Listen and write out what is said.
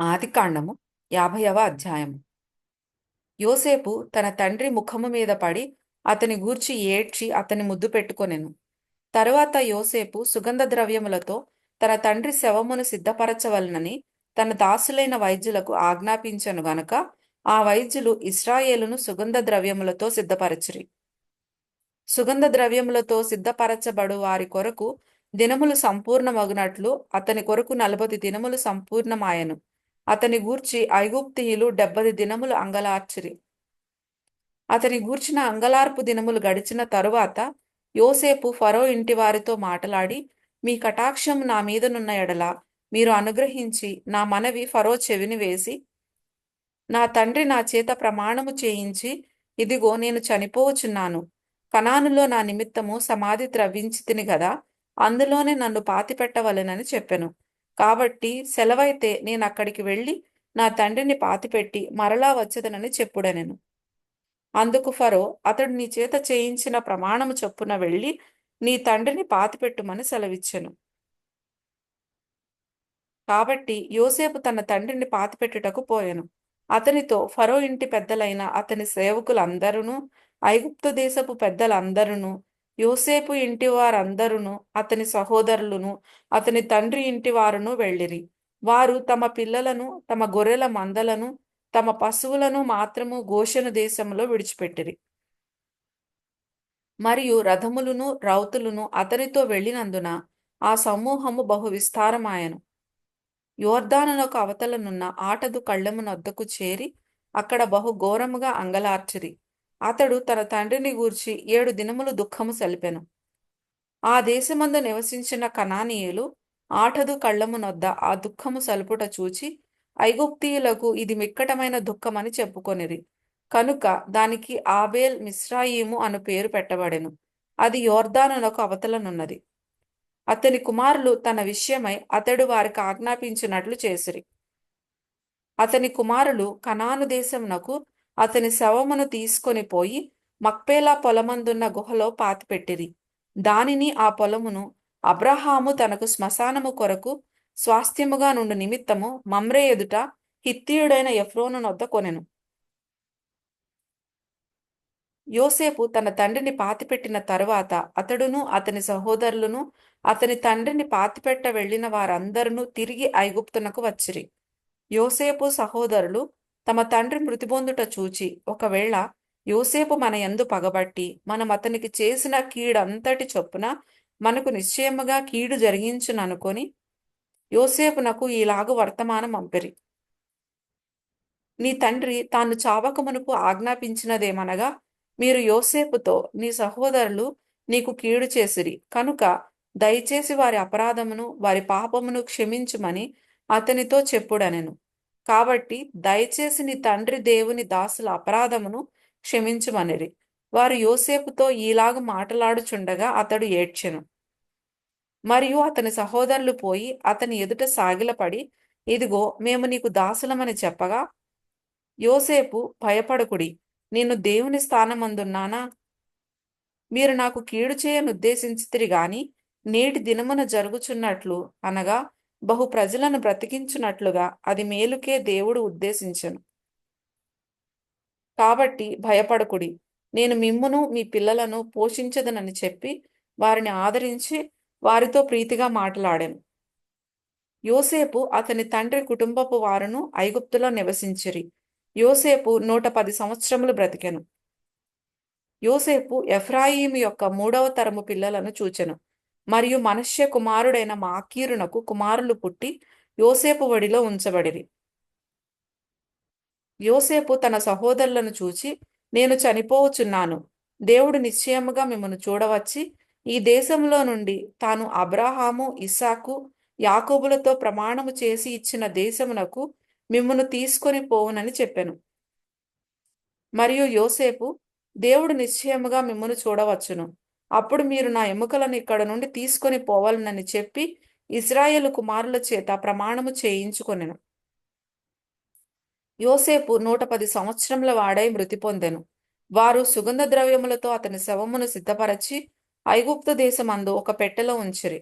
ఆదికాండము యాభైవ అధ్యాయము. యోసేపు తన తండ్రి ముఖము మీద పడి అతని గూర్చి ఏడ్చి అతని ముద్దు పెట్టుకొనెను. తరువాత యోసేపు సుగంధ ద్రవ్యములతో తన తండ్రి శవమును సిద్ధపరచవలనని తన దాసులైన వైద్యులకు ఆజ్ఞాపించను గనక ఆ వైద్యులు ఇస్రాయేలును సుగంధ ద్రవ్యములతో సిద్ధపరచిరి. సుగంధ ద్రవ్యములతో సిద్ధపరచబడు వారి కొరకు దినములు సంపూర్ణమగునట్లు అతని కొరకు నలభై దినములు సంపూర్ణమాయెను. అతని గూర్చి ఐగుప్తియులు డెబ్బది దినములు అంగలార్చిరి. అతని గూర్చిన అంగలార్పు దినములు గడిచిన తరువాత యోసేపు ఫరో ఇంటి వారితో మాటలాడి మీ కటాక్షం నా మీదనున్న ఎడల మీరు అనుగ్రహించి నా మనవి ఫరో చెవిని వేసి నా తండ్రి నా చేత ప్రమాణము చేయించి ఇదిగో నేను చనిపోవచ్చున్నాను. కనానులో నా నిమిత్తము సమాధి త్రవ్వించి తిని గదా అందులోనే నన్ను పాతిపెట్టవలెనని చెప్పెను. కాబట్టి సెలవైతే నేను అక్కడికి వెళ్ళి నా తండ్రిని పాతిపెట్టి మరలా వచ్చేదనని చెప్పుడనెను అందుకు ఫరో అతడు నీ చేత చేయించిన ప్రమాణము చొప్పున వెళ్ళి నీ తండ్రిని పాతిపెట్టుమని సెలవిచ్చెను. కాబట్టి యోసేపు తన తండ్రిని పాతిపెట్టుటకు పోయెను. అతనితో ఫరో ఇంటి పెద్దలైన అతని సేవకులందరూ ఐగుప్తు దేశపు పెద్దలందరూ యోసేపు ఇంటి వారందరును అతని సహోదరులను అతని తండ్రి ఇంటి వారును వెళ్ళిరి. వారు తమ పిల్లలను తమ గొర్రెల మందలను తమ పశువులను మాత్రము గోషను దేశంలో విడిచిపెట్టిరి. మరియు రథములను రౌతులను అతనితో వెళ్ళినందున ఆ సమూహము బహు విస్తారమాయను. యోర్ధానులకు అవతలనున్న ఆటదు కళ్ళమునొద్దకు చేరి అక్కడ బహు ఘోరముగా అంగలార్చిరి. అతడు తన తండ్రిని గూర్చి ఏడు దినములు దుఃఖము సలిపెను. ఆ దేశమందు నివసించిన కనానీయులు ఆటదు కళ్ళమునొద్ద ఆ దుఃఖము సలుపుట చూచి ఐగుప్తీయులకు ఇది మిక్కటమైన దుఃఖమని చెప్పుకొనిరి. కనుక దానికి ఆబేల్ మిశ్రాయిము అను పేరు పెట్టబడెను. అది యోర్ధానులకు అవతలనున్నది. అతని కుమారులు తన విషయమై అతడు వారికి ఆజ్ఞాపించినట్లు చేసిరి. అతని కుమారులు కనాను దేశమునకు అతని శవమును తీసుకొని పోయి మక్పేలా పొలమందున్న గుహలో పాతిపెట్టిరి. దానిని ఆ పొలమును అబ్రహాము తనకు శ్మశానము కొరకు స్వాస్థ్యముగా నుండి నిమిత్తము మమ్రే ఎదుట హిత్తియుడైన ఎఫ్రోను నొద్ద కొనెను. యోసేపు తన తండ్రిని పాతిపెట్టిన తరువాత అతడును అతని సహోదరులను అతని తండ్రిని పాతిపెట్ట వెళ్ళిన వారందరూ తిరిగి ఐగుప్తునకు వచ్చిరి. యోసేపు సహోదరులు తమ తండ్రి మృతిబొందుట చూచి ఒకవేళ యోసేపు మన ఎందు పగబట్టి మనం అతనికి చేసిన కీడంతటి చొప్పున మనకు నిశ్చయముగా కీడు జరిగించుననుకొని యోసేపునకు ఈలాగు వర్తమానం పంపిరి నీ తండ్రి తాను చావకమునుకు ఆజ్ఞాపించినదేమనగా మీరు యోసేపుతో నీ సహోదరులు నీకు కీడు చేసిరి. కనుక దయచేసి వారి అపరాధమును వారి పాపమును క్షమించుమని అతనితో చెప్పుడనెను. కాబట్టి దయచేసి నీ తండ్రి దేవుని దాసుల అపరాధమును క్షమించుమనిరి. వారు యోసేపుతో ఈలాగు మాటలాడుచుండగా అతడు ఏడ్చెను. మరియు అతని సహోదరులు పోయి అతని ఎదుట సాగిలపడి ఇదిగో మేము నీకు దాసులమని చెప్పగా యోసేపు భయపడకుడి నేను దేవుని స్థానమందున్నానా? మీరు నాకు కీడు చేయను ఉద్దేశించితిరి గాని నేటి దినమున జరుగుచున్నట్లు అనగా బహు ప్రజలను బ్రతికించున్నట్లుగా అది మేలుకే దేవుడు ఉద్దేశించను. కాబట్టి భయపడకుడి. నేను మిమ్మును మీ పిల్లలను పోషించదనని చెప్పి వారిని ఆదరించి వారితో ప్రీతిగా మాట్లాడాను. యోసేపు అతని తండ్రి కుటుంబపు వారును ఐగుప్తులో నివసించిరి. యోసేపు నూట పది సంవత్సరములు బ్రతికెను. యోసేపు ఎఫ్రాయిం యొక్క మూడవ తరము పిల్లలను చూచెను. మరియు మనుష్య కుమారుడైన మాకీరునకు కుమారులు పుట్టి యోసేపు వడిలో ఉంచబడిరి. యోసేపు తన సహోదరులను చూచి నేను చనిపోవచున్నాను దేవుడు నిశ్చయముగా మిమ్మను చూడవచ్చి ఈ దేశంలో నుండి తాను అబ్రాహాము ఇస్సాకు యాకోబులతో ప్రమాణము చేసి ఇచ్చిన దేశమునకు మిమ్మను తీసుకొని పోవునని చెప్పెను. మరియు యోసేపు దేవుడు నిశ్చయముగా మిమ్మను చూడవచ్చును. అప్పుడు మీరు నా ఎముకలను ఇక్కడ నుండి తీసుకొని పోవాలనని చెప్పి ఇజ్రాయేలు కుమారుల చేత ప్రమాణము చేయించుకొనెను. యోసేపు నూట పది సంవత్సరముల వాడై మృతి పొందెను. వారు సుగంధ ద్రవ్యములతో అతని శవమును సిద్ధపరచి ఐగుప్తు దేశమందు ఒక పెట్టెలో ఉంచిరి.